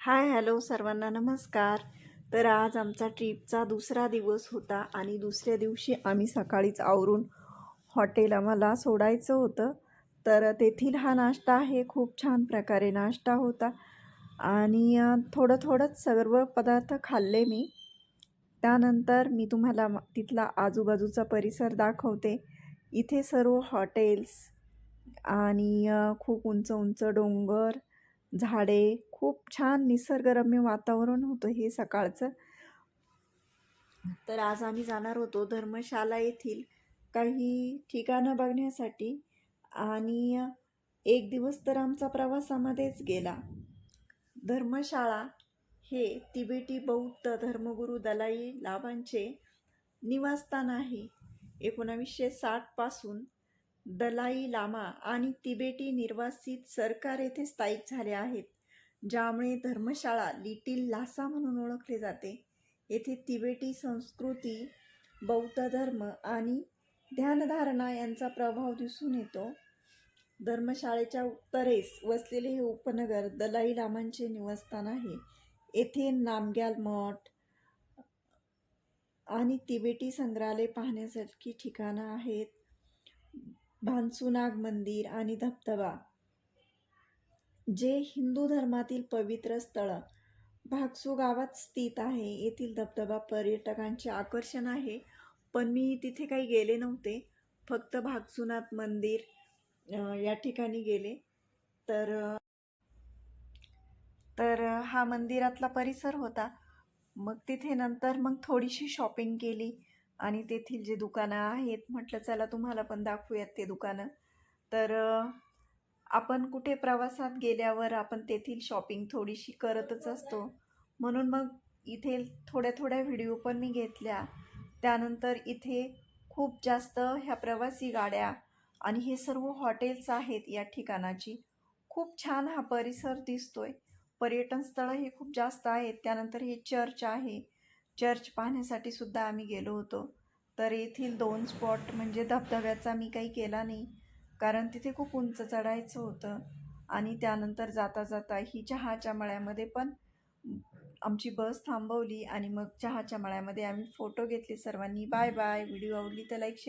Hi hello सर्वांना नमस्कार. तर आज आमचा ट्रिपचा दुसरा दिवस होता आणि दुसऱ्या दिवशी आम्ही सकाळीच आवरून हॉटेल आम्हाला सोडायचं होतं. तर तेथील हा नाश्ता आहे खूप छान प्रकारे नाश्ता होता. आणि थोडं थोडंच सर्व पदार्थ खाल्ले मी. त्यानंतर मी तुम्हाला तिथला आजूबाजूचा परिसर दाखवते. इथे सर्व हॉटेल्स आणि खूप उंच उंच डोंगर झाडे खूप छान निसर्गरम्य वातावरण होतं हे सकाळचं. तर आज आम्ही जाणार होतो धर्मशाला येथील काही ठिकाणं बघण्यासाठी आणि एक दिवस तर आमचा प्रवासामध्येच गेला. धर्मशाळा हे तिबेटी बौद्ध धर्मगुरू दलाई लाभांचे निवासस्थान आहे. एकोणावीसशे साठपासून दलाई लामा आणि तिबेटी निर्वासित सरकार येथे स्थायिक झाले आहेत ज्यामुळे धर्मशाळा लिटिल लासा म्हणून ओळखले जाते. येथे तिबेटी संस्कृती बौद्ध धर्म आणि ध्यानधारणा यांचा प्रभाव दिसून येतो. धर्मशाळेच्या उत्तरेस वसलेले हे उपनगर दलाई लामांचे निवासस्थान आहे. येथे नामग्याल मठ आणि तिबेटी संग्रहालय पाहण्यासारखी ठिकाणं आहेत. भानसुनाग मंदिर आणि धबधबा. जे हिंदू धर्मातील पवित्र स्थळ. भागसू गावात स्थित आहे. येथील धबधबा पर्यटकांचे आकर्षण आहे. पण मी तिथे काही गेले नव्हते. फक्त भागसुनाथ मंदिर या ठिकाणी गेले. तर तर हा मंदिरातला परिसर होता. मग तिथे नंतर मग थोडीशी शॉपिंग केली. आणि तेथील जे दुकानं आहेत म्हटलं चला तुम्हाला पण दाखवूयात ते दुकानं. तर आपण कुठे प्रवासात गेल्यावर आपण तेथील शॉपिंग थोडीशी करतच असतो. म्हणून मग इथे थोड्या थोड्या व्हिडिओ पण मी घेतल्या. त्यानंतर इथे खूप जास्त ह्या प्रवासी गाड्या आणि हे सर्व हॉटेल्स आहेत या ठिकाणाची. खूप छान हा परिसर दिसतोय. पर्यटन स्थळं हे खूप जास्त आहेत. त्यानंतर हे चर्च आहे. चर्च पाहण्यासाठी सुद्धा आम्ही गेलो होतो. तर येथील दोन स्पॉट म्हणजे धबधब्याचा मी काही केला नाही कारण तिथे खूप उंच चढायचं होतं आणि त्यानंतर जाता जाता ही चहाच्या मळ्यामध्ये पण आमची बस थांबवली आणि मग चहाच्या मळ्यामध्ये आम्ही फोटो घेतले सर्वांनी. Bye bye. व्हिडिओ आवडली तर लाईक शेअर